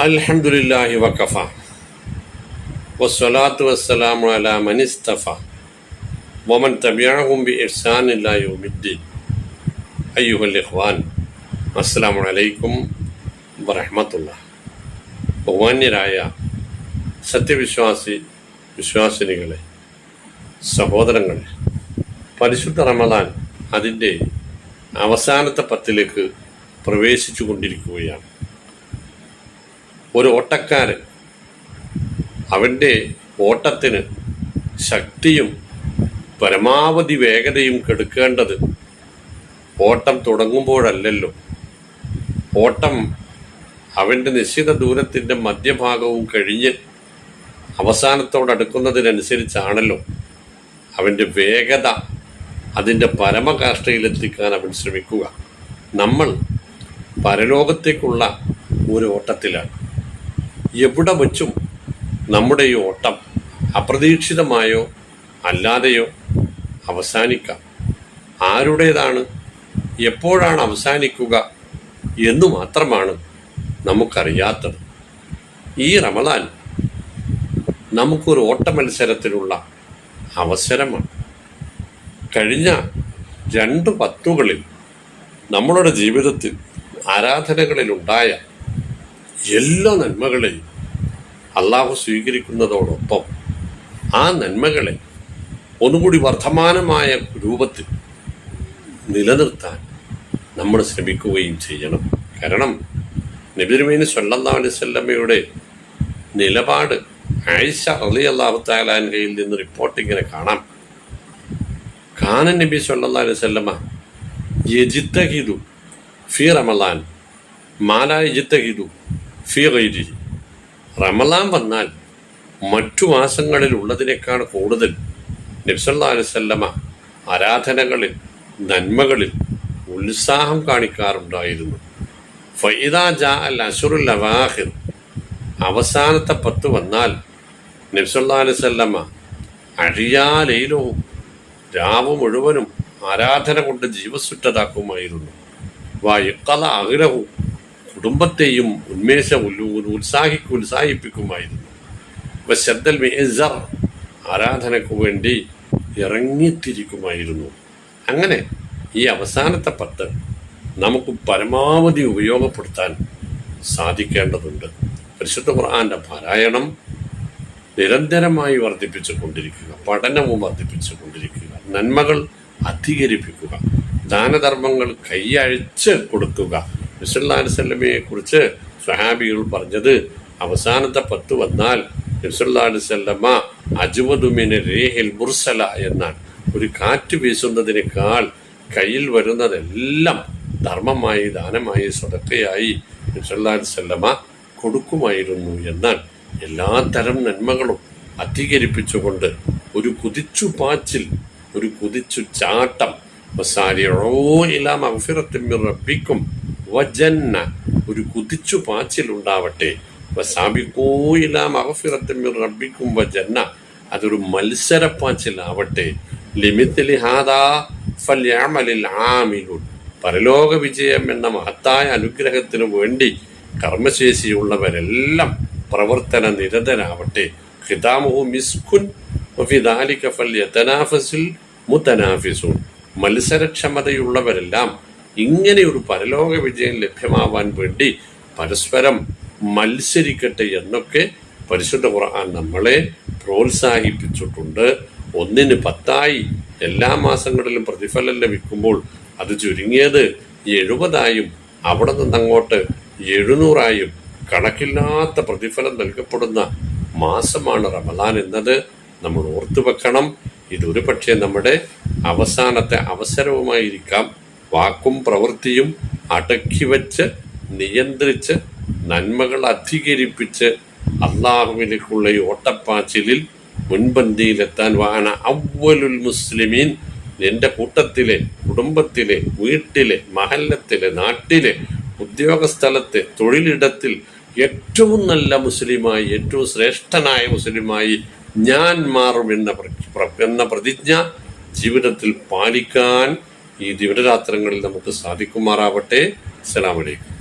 അൽഹംദുലില്ലാഹി വഖഫ. വസ്സലാത്തു വസ്സലാമു അലാ മനിസ്തഫ. വമൻ തബിഅഹും ബി അയ്യുഹൽ ഇഖ്വാൻ. അസ്സലാമു അലൈക്കും വറഹ്മത്തുള്ള. ബഹുമാന്യരായ സത്യവിശ്വാസി വിശ്വാസിനികളെ സഹോദരങ്ങളെ പരിശുദ്ധ റമദാൻ അതിന്റെ അവസാനത്തെ പത്തിലേക്ക് പ്രവേശിച്ചു കൊണ്ടിരിക്കുകയാണ് ഒരു ഓട്ടക്കാരൻ. അവന്റെ ഓട്ടത്തിന് ശക്തിയും പരമാവധി വേഗതയും കെടുക്കേണ്ടത് ഓട്ടം തുടങ്ങുമ്പോഴല്ലല്ലോ. ഓട്ടം അവന്റെ നിശ്ചിത ദൂരത്തിന്റെ മധ്യഭാഗവും കഴിഞ്ഞ് അവസാനത്തോടടുക്കുന്നതിനനുസരിച്ചാണല്ലോ അവന്റെ വേഗത അതിന്റെ പരമകാഷ്ഠയിലെത്തിക്കാൻ അവൻ ശ്രമിക്കുക. നമ്മൾ പരലോകത്തേക്കുള്ള ഒരു ഓട്ടത്തിലാണ്. എവിടെ വച്ചും നമ്മുടെ ഈ ഓട്ടം അപ്രതീക്ഷിതമായോ അല്ലാതെയോ അവസാനിക്കാം. ആരുടേതാണ്? എപ്പോഴാണ് അവസാനിക്കുക എന്നു മാത്രമാണ് നമുക്കറിയാത്തത്. ഈ റമദാൻ നമുക്കൊരു ഓട്ട മത്സരത്തിനുള്ള അവസരമാണ്. കഴിഞ്ഞ രണ്ട് പത്തുകളിൽ നമ്മളുടെ ജീവിതത്തിൽ ആരാധനകളിലുണ്ടായ എല്ലാ നന്മകളെയും അള്ളാഹു സ്വീകരിക്കുന്നതോടൊപ്പം ആ നന്മകളെ ഒന്നുകൂടി വർദ്ധമാനമായ രൂപത്തിൽ നിലനിർത്താൻ നമ്മൾ ശ്രമിക്കുകയും ചെയ്യണം. കാരണം നബിരുമേനി സല്ലാ അലൈഹി വസല്ലമയുടെ നിലപാട് ആയിഷ അലി അള്ളാഹു താലാൻകയിൽ നിന്ന് റിപ്പോർട്ട് ഇങ്ങനെ കാണാം. കാനൻ നബി സല്ലാ അലൈഹി വസല്ലമ യജിത്തഹിദു ഫി റമലാൻ മാല യജിത്തഹിദു ഫി ഗൈരി റമലാൻ വന്നാൽ മറ്റു മാസങ്ങളിൽ ഉള്ളതിനേക്കാൾ കൂടുതൽ നബ്സല്ലാ ആരാധനകളിൽ നന്മകളിൽ ഉത്സാഹം കാണിക്കാറുണ്ടായിരുന്നു. ഫൈദാ ജാ അൽ അസുറുൽ അവാഹിർ അവസാനത്തെ പത്ത് വന്നാൽ നബ്സല്ലാ അലുസല്ലമ്മ അഴിയാലയിലവും രാവ് മുഴുവനും ആരാധന കൊണ്ട് ജീവസുറ്റതാക്കുമായിരുന്നു വായിക്കല അകിലവും കുടുംബത്തെയും ഉന്മേഷ ഉത്സാഹിക്ക് ഉത്സാഹിപ്പിക്കുമായിരുന്നു. വശദ്ദൽ മേസർ ആരാധനയ്ക്ക് വേണ്ടി ഇറങ്ങിത്തിരിക്കുമായിരുന്നു. അങ്ങനെ ഈ അവസാനത്തെ പത്ത് നമുക്ക് പരമാവധി ഉപയോഗപ്പെടുത്താൻ സാധിക്കേണ്ടതുണ്ട്. പരിശുദ്ധ ഖുർആന്റെ പാരായണം നിരന്തരമായി വർദ്ധിപ്പിച്ചു കൊണ്ടിരിക്കുക പഠനവും വർദ്ധിപ്പിച്ചു കൊണ്ടിരിക്കുക നന്മകൾ അധികരിപ്പിക്കുക ദാനധർമ്മങ്ങൾ കൈയഴിച്ച് കൊടുക്കുക നബ്സല്ലാസ്വല്ലമയെ കുറിച്ച് സ്വഹാബികൾ പറഞ്ഞത് അവസാനത്തെ പത്ത് വന്നാൽ നബ്സല്ലാസ്വല്ലമ്മ അജുവദുമിന് രേഹിൽ മുർസല എന്നാണ്. ഒരു കാറ്റ് വീശുന്നതിനേക്കാൾ കയ്യിൽ വരുന്നതെല്ലാം ധർമ്മമായി ദാനമായി സ്വതക്കയായി നബ്സല്ലാസ്വല്ലമ്മ കൊടുക്കുമായിരുന്നു എന്നാൽ എല്ലാ തരം നന്മകളും അധികരിപ്പിച്ചുകൊണ്ട് ഒരു കുതിച്ചു പാച്ചിൽ ഒരു കുതിച്ചു ചാട്ടം. റബ്ബിക്കും വജന്ന ഒരു കുതിച്ചു പാച്ചിൽ ഉണ്ടാവട്ടെ റബ്ബിക്കും വജന്ന അതൊരു മത്സരപ്പാച്ചിലാവട്ടെ. ലിമിത്തിലി ഹാദാ ഫല്യാമലിൽ ആമിലുൻ. പരലോക വിജയം എന്ന മഹത്തായ അനുഗ്രഹത്തിനു വേണ്ടി കർമ്മശേഷിയുള്ളവരെല്ലാം പ്രവർത്തന നിരതരാവട്ടെ. ഖിതാമുഹു മിസ്കുൻ വഫിദാലിക ഫല്യതനാഫസിൽ മുതനാഫിസൂൻ. മത്സരക്ഷമതയുള്ളവരെല്ലാം ഇങ്ങനെ ഒരു പരലോക വിജയം ലഭ്യമാവാൻ വേണ്ടി പരസ്പരം മത്സരിക്കട്ടെ എന്നൊക്കെ പരിശുദ്ധ ഖുർആൻ നമ്മളെ പ്രോത്സാഹിപ്പിച്ചിട്ടുണ്ട്. ഒന്നിന് പത്തായി എല്ലാ മാസങ്ങളിലും പ്രതിഫലം ലഭിക്കുമ്പോൾ അത് ചുരുങ്ങിയത് എഴുപതായും അവിടെ നിന്നങ്ങോട്ട് എഴുന്നൂറായും കണക്കില്ലാത്ത പ്രതിഫലം നൽകപ്പെടുന്ന മാസമാണ് റമദാൻ എന്നത്. നമ്മൾ ഓർത്തു വെക്കണം ഇതൊരു പക്ഷേ നമ്മുടെ അവസാനത്തെ അവസരവുമായിരിക്കാം. വാക്കും പ്രവൃത്തിയും അടക്കി വച്ച് നിയന്ത്രിച്ച് നന്മകൾ അധികരിപ്പിച്ച് അള്ളാഹുവിലേക്കുള്ള ഈ ഓട്ടപ്പാച്ചിലിൽ മുൻപന്തിയിലെത്താൻ വാഹന അവലുൽ മുസ്ലിമീൻ. എന്റെ കൂട്ടത്തിലെ കുടുംബത്തിലെ വീട്ടിലെ മഹല്ലത്തിലെ നാട്ടിലെ ഉദ്യോഗസ്ഥലത്തെ തൊഴിലിടത്തിൽ ഏറ്റവും നല്ല മുസ്ലിമായി ഏറ്റവും ശ്രേഷ്ഠനായ മുസ്ലിമായി ഞാൻ മാറുമെന്ന എന്ന പ്രതിജ്ഞ ജീവിതത്തിൽ പാലിക്കാൻ ഈ ദിവരാത്രങ്ങളിൽ നമുക്ക് സാധിക്കുമാറാവട്ടെ. അസ്സലാമലൈക്കും